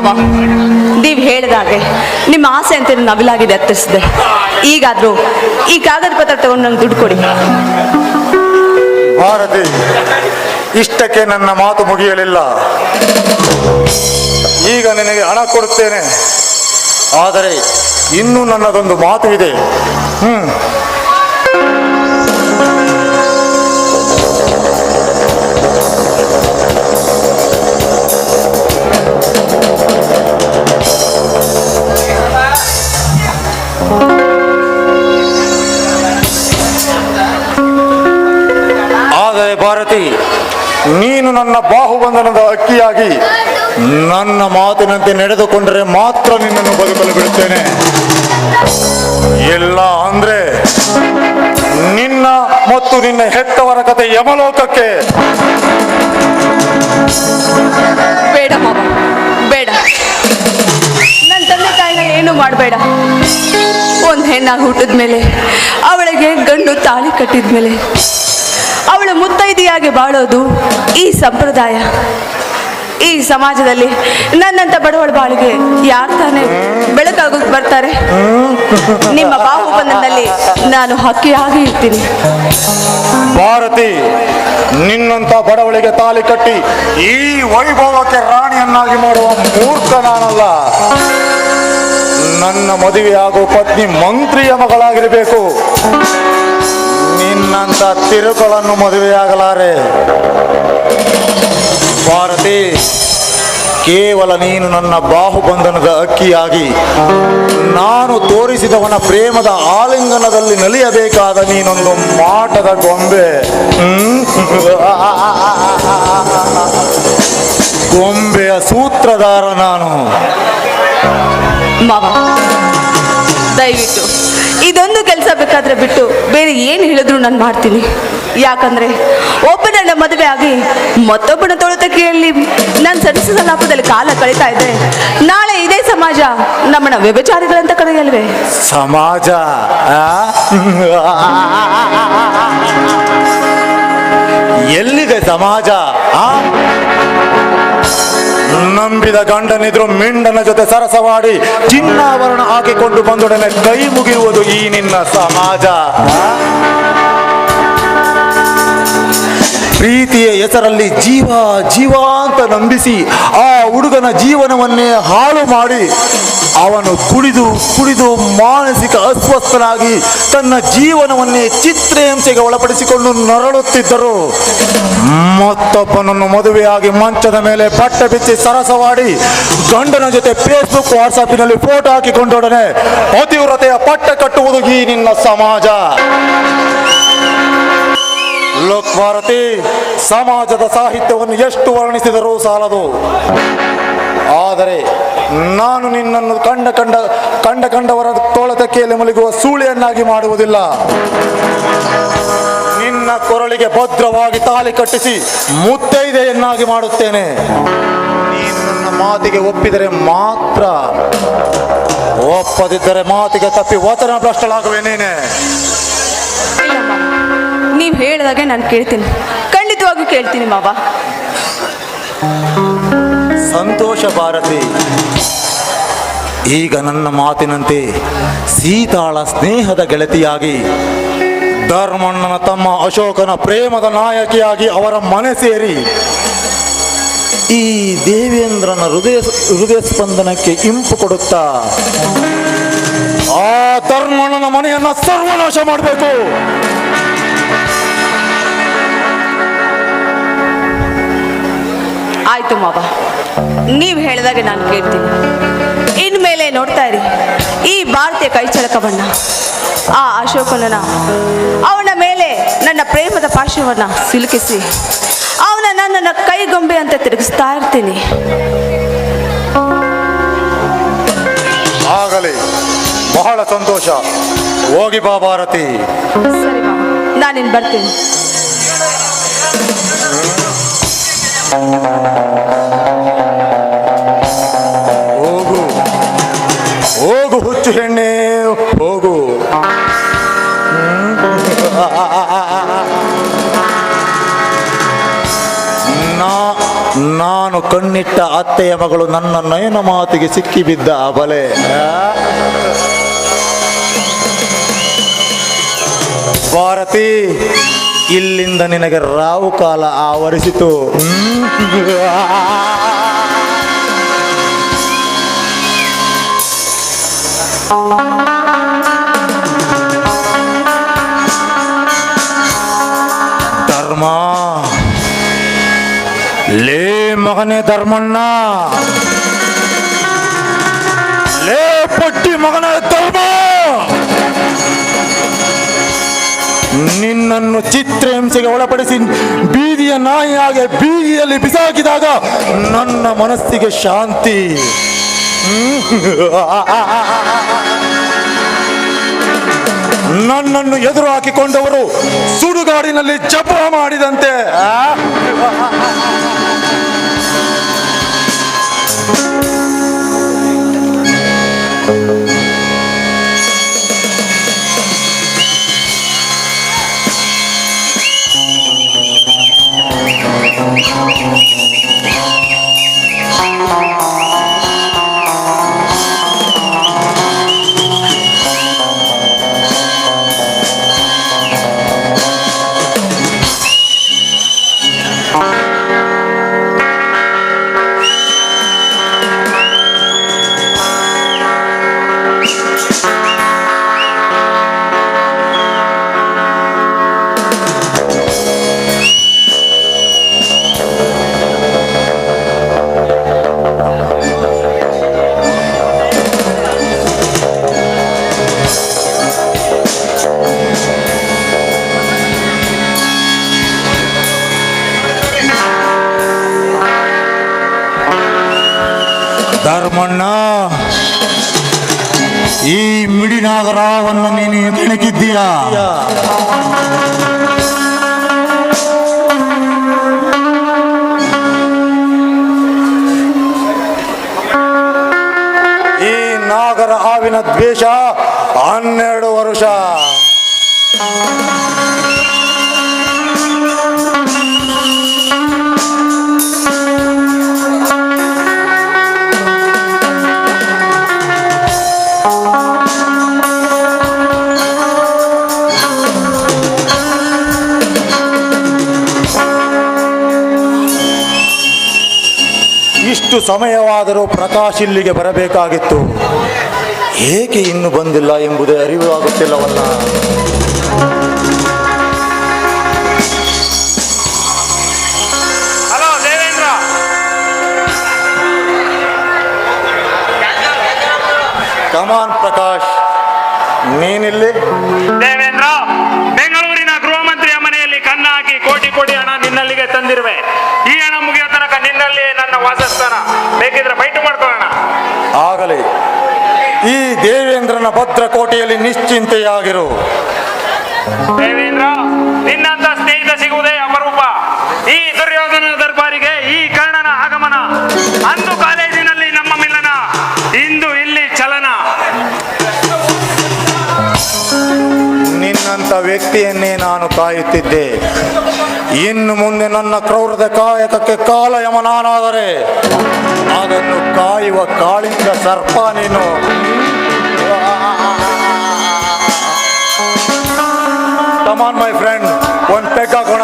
ಮಾವ, ನೀವು ಹೇಳಿದಾಗೆ ನಿಮ್ಮ ಆಸೆ ಅಂತ ನವಿಲಾಗಿದೆ ಎತ್ತರಿಸಿದೆ ಈಗಾದ್ರೂ ಈ ಕಾಗದ ಪತ್ರ ತಗೊಂಡು ನಂಗೆ ದುಡ್ಡು ಕೊಡಿ. ಭಾರತಿ, ಇಷ್ಟಕ್ಕೆ ನನ್ನ ಮಾತು ಮುಗಿಯಲಿಲ್ಲ. ಈಗ ನಿನಗೆ ಹಣ ಕೊಡುತ್ತೇನೆ. ಆದರೆ ಇನ್ನೂ ನನ್ನದೊಂದು ಮಾತು ಇದೆ. ಹ್ಮ್. ಭಾರತಿ ನೀನು ನನ್ನ ಬಾಹುಬಂಧನದ ಅಕ್ಕಿಯಾಗಿ ನನ್ನ ಮಾತಿನಂತೆ ನಡೆದುಕೊಂಡರೆ ಮಾತ್ರ ನಿನ್ನನ್ನು ಬದುಕಲು ಬಿಡುತ್ತೇನೆ. ಇಲ್ಲ ಅಂದ್ರೆ ನಿನ್ನ ಮತ್ತು ನಿನ್ನ ಹೆತ್ತವರ ಕತೆ ಯಮಲೋಕಕ್ಕೆ. ಬೇಡ ಬೇಡ. ನನ್ನ ತಂದೆ ತಾಯಿನ ಏನು ಮಾಡಬೇಡ. ಒಂದು ಹೆಣ್ಣಾಗಿ ಹುಟ್ಟಿದ್ಮೇಲೆ, ಅವಳಿಗೆ ಗಂಡು ತಾಳಿ ಕಟ್ಟಿದ ಮೇಲೆ ಅವಳ ಮುತ್ತೈದೆಯಾಗಿ ಬಾಳೋದು ಈ ಸಂಪ್ರದಾಯ. ಈ ಸಮಾಜದಲ್ಲಿ ನನ್ನಂತ ಬಡವಳ ಬಾಳಿಗೆ ಯಾರು ತಾನೇ ಬೆಳಕಾಗೋಕೆ ಬರ್ತಾರೆ? ನಿಮ್ಮ ಬಾಹುಬಂಧನದಲ್ಲಿ ನಾನು ಹಕ್ಕಿಯಾಗಿ ಇರ್ತೀನಿ. ಭಾರತಿ, ನಿನ್ನಂತ ಬಡವಳಿಗೆ ತಾಲಿ ಕಟ್ಟಿ ಈ ವೈಭವಕ್ಕೆ ರಾಣಿಯನ್ನಾಗಿ ಮಾಡುವ ಮೂರ್ಖ ನಾನಲ್ಲ. ನನ್ನ ಮದುವೆಯಾಗುವ ಪತ್ನಿ ಮಂತ್ರಿಯ ಮಗಳಾಗಿರಬೇಕು. ನಿನ್ನಂತ ತಿರುಗಳನ್ನು ಮದುವೆಯಾಗಲಾರೆ. ಭಾರತಿ, ಕೇವಲ ನೀನು ನನ್ನ ಬಾಹುಬಂಧನದ ಅಕ್ಕಿಯಾಗಿ, ನಾನು ತೋರಿಸಿದವನ ಪ್ರೇಮದ ಆಲಿಂಗನದಲ್ಲಿ ನಲಿಯಬೇಕಾದ ನೀನೊಂದು ಮಾಟದ ಗೊಂಬೆ. ಗೊಂಬೆಯ ಸೂತ್ರಧಾರ ನಾನು. ದಯವಿಟ್ಟು ಇದೊಂದು ಕೆಲಸ ಬೇಕಾದ್ರೆ ಬಿಟ್ಟು ಬೇರೆ ಏನು ಹೇಳಿದ್ರು ನಾನು ಮಾಡ್ತೀನಿ. ಯಾಕಂದ್ರೆ ಒಬ್ಬನನ್ನ ಮದುವೆ ಆಗಿ ಮತ್ತೊಬ್ಬನ ತೊಳತಕ್ಕಿಯಲ್ಲಿ ನಾನು ಸದಸ್ಯ ಸಲಾಪದಲ್ಲಿ ಕಾಲ ಕಳೀತಾ ಇದ್ದೆ ನಾಳೆ ಇದೇ ಸಮಾಜ, ನಮ್ಮನ್ನ ವ್ಯಭಿಚಾರಿಗಳಂತ ಕರೆಯಲ್ವೇ? ಸಮಾಜ? ಎಲ್ಲಿದೆ ಸಮಾಜ ಆ? ನಂಬಿದ ಗಂಡನಿದ್ರು ಮಿಂಡನ ಜೊತೆ ಸರಸವಾಡಿ ಚಿನ್ನಾಭರಣ ಹಾಕಿಕೊಂಡು ಬಂದೊಡನೆ ಕೈ ಮುಗಿಯುವುದು ಈ ನಿನ್ನ ಸಮಾಜ ಪ್ರೀತಿಯ ಹೆಸರಲ್ಲಿ ಜೀವ ಜೀವ ಅಂತ ನಂಬಿಸಿ ಆ ಹುಡುಗನ ಜೀವನವನ್ನೇ ಹಾಳು ಮಾಡಿ ಅವನು ಕುಡಿದು ಕುಡಿದು ಮಾನಸಿಕ ಅಸ್ವಸ್ಥನಾಗಿ ತನ್ನ ಜೀವನವನ್ನೇ ಚಿತ್ರಹಿಂಸೆಗೆ ಒಳಪಡಿಸಿಕೊಂಡು ನರಳುತ್ತಿದ್ದರು. ಮತ್ತೊಬ್ಬನನ್ನು ಮದುವೆಯಾಗಿ ಮಂಚದ ಮೇಲೆ ಬಟ್ಟೆ ಬಿಚ್ಚಿ ಸರಸವಾಡಿ ಗಂಡನ ಜೊತೆ ಫೇಸ್ಬುಕ್ ವಾಟ್ಸಾಪಿನಲ್ಲಿ ಫೋಟೋ ಹಾಕಿಕೊಂಡೊಡನೆ ಅತೀವ್ರತೆಯ ಪಟ್ಟ ಕಟ್ಟುವುದು ಈ ನಿನ್ನ ಸಮಾಜ. ಲೋಕ್ ಭಾರತಿ, ಸಮಾಜದ ಸಾಹಿತ್ಯವನ್ನು ಎಷ್ಟು ವರ್ಣಿಸಿದರೂ ಸಾಲದು. ಆದರೆ ನಾನು ನಿನ್ನನ್ನು ಕಂಡ ಕಂಡ ಕಂಡ ಕಂಡವರ ತೋಳತಕ್ಕೆಯಲ್ಲಿ ಮುಳುಗುವ ಸೂಳೆಯನ್ನಾಗಿ ಮಾಡುವುದಿಲ್ಲ. ನಿನ್ನ ಕೊರಳಿಗೆ ಭದ್ರವಾಗಿ ತಾಳಿ ಕಟ್ಟಿಸಿ ಮುತ್ತೈದೆಯನ್ನಾಗಿ ಮಾಡುತ್ತೇನೆ. ನೀನು ನನ್ನ ಮಾತಿಗೆ ಒಪ್ಪಿದರೆ ಮಾತ್ರ. ಒಪ್ಪದಿದ್ದರೆ ಮಾತಿಗೆ ತಪ್ಪಿ ವಚನ ಭ್ರಷ್ಟಳಾಗುವೆ ನೀನೆ. ಇಲ್ಲ ಮಾವ ನೀವು ಹೇಳಿದಾಗೆ ನಾನು ಕೇಳ್ತೀನಿ. ಖಂಡಿತವಾಗಿ ಕೇಳ್ತೀನಿ ಮಾವ. ಸಂತೋಷ ಭಾರತಿ. ಈಗ ನನ್ನ ಮಾತಿನಂತೆ ಸೀತಾಳ ಸ್ನೇಹದ ಗೆಳತಿಯಾಗಿ, ಧರ್ಮಣ್ಣನ ತಮ್ಮ ಅಶೋಕನ ಪ್ರೇಮದ ನಾಯಕಿಯಾಗಿ ಅವರ ಮನೆ ಸೇರಿ, ಈ ದೇವೇಂದ್ರನ ಹೃದಯ ಹೃದಯ ಸ್ಪಂದನಕ್ಕೆ ಇಂಪು ಕೊಡುತ್ತಾ, ಆ ಧರ್ಮಣ್ಣನ ಮನೆಯನ್ನ ಸರ್ವನಾಶ ಮಾಡಬೇಕು. ಆಯ್ತು ಮಾವ. ನೀವು ಹೇಳಿದಾಗ ನಾನು ಕೇಳ್ತೀನಿ. ಇನ್ಮೇಲೆ ನೋಡ್ತಾ ಇರಿ. ಈ ಭಾರತೀಯ ಕೈಚಳಕವನ್ನ ಆ ಅಶೋಕನನ್ನ ಅವನ ಮೇಲೆ ನನ್ನ ಪ್ರೇಮದ ಪಾಶವನ್ನ ಸಿಲುಕಿಸಿ ಅವನ ನನ್ನನ್ನು ಕೈಗೊಂಬೆ ಅಂತ ತಿರುಗಿಸ್ತಾ ಇರ್ತೀನಿ. ಆಗಲಿ ಬಹಳ ಸಂತೋಷ. ಹೋಗಿ ಬಾ ಭಾರತಿ. ಸರಿ ನಾನಿನ್ ಬರ್ತೀನಿ. ಹೋಗು ನಾನು ಕಣ್ಣಿಟ್ಟ ಅತ್ತೆಯ ಮಗಳು ನನ್ನ ನಯನ ಮಾತಿಗೆ ಸಿಕ್ಕಿಬಿದ್ದ ಬಲೆ? ಭಾರತಿ ಇಲ್ಲಿಂದ ನಿನಗೆ ರಾವು ಕಾಲ ಆವರಿಸಿತು ಹ್ಮ್? ಧರ್ಮ. ಲೇ ಮಗನೇ ಧರ್ಮಣ್ಣ. ಲೇ ಪಟ್ಟಿ ಮಗನ ಧರ್ಮ. ನಿನ್ನನ್ನು ಚಿತ್ರಹಿಂಸೆಗೆ ಒಳಪಡಿಸಿ ಬೀದಿಯ ನಾಯಿಯಾಗೆ ಬೀದಿಯಲ್ಲಿ ಬಿಸಾಕಿದಾಗ ನನ್ನ ಮನಸ್ಸಿಗೆ ಶಾಂತಿ. ನನ್ನನ್ನು ಎದುರು ಹಾಕಿಕೊಂಡವರು ಸುಡುಗಾಡಿನಲ್ಲಿ ಜಪ ಮಾಡಿದಂತೆ. दिया नागर आविन द्वेषा ಇಷ್ಟು ಸಮಯವಾದರೂ ಪ್ರಕಾಶ್ ಇಲ್ಲಿಗೆ ಬರಬೇಕಾಗಿತ್ತು. ಏಕೆ ಇನ್ನು ಬಂದಿಲ್ಲ ಎಂಬುದೇ ಅರಿವು ಆಗುತ್ತಿಲ್ಲವಲ್ಲ. ಕಮಾನ್ ಪ್ರಕಾಶ್. ನೀನಿಲ್ಲಿ? ದೇವೇಂದ್ರ ಬೆಂಗಳೂರಿನ ಗೃಹ ಮಂತ್ರಿಯ ಮನೆಯಲ್ಲಿ ಕಣ್ಣು ಹಾಕಿ ಕೋಟಿ ಕೋಟಿ ಹಣ ನಿನ್ನಲ್ಲಿಗೆ ತಂದಿರುವೆ ಈ ಹಣ ಮುಗಿಯೋ ತನಕ ನಿನ್ನಲ್ಲಿ ನನ್ನ ವಾಸಸ್ಥಾನ. ಬೇಕಿದ್ರೆ ಫೈಟ್ ಮಾಡ್ಕೊಳ್ಳೋಣ. ಆಗಲಿ. ಈ ದೇವೇಂದ್ರನ ಭದ್ರಕೋಟೆಯಲ್ಲಿ ನಿಶ್ಚಿಂತೆಯಾಗಿರು. ದೇವೇಂದ್ರ ನಿನ್ನಂತ ಸ್ನೇಹಿತ ಸಿಗುವುದೇ ಅಪರೂಪ. ಈ ದುರ್ಯೋಧನ ದರ್ಬಾರಿಗೆ ಈ ಕರ್ಣನ ಆಗಮನ. ಅಂದು ಕಾಲೇಜಿನಲ್ಲಿ ನಮ್ಮ ಮಿಲನ ಇಂದು ಇಲ್ಲಿ ಚಲನ. ನಿನ್ನಂತ ವ್ಯಕ್ತಿಯನ್ನೇ ನಾನು ಕಾಯುತ್ತಿದ್ದೆ. ಇನ್ನು ಮುಂದೆ ನನ್ನ ಕ್ರೌರದ ಕಾಯಕಕ್ಕೆ ಕಾಲ ಯಮನಾನಾದರೆ ಅದನ್ನು ಕಾಯುವ ಕಾಳಿಂದ ಸರ್ಪ ನೀನು. ಕಮಾನ್ ಮೈ ಫ್ರೆಂಡ್ ಒಂದು ಪೆಗ್ ಹಾಕೋಣ.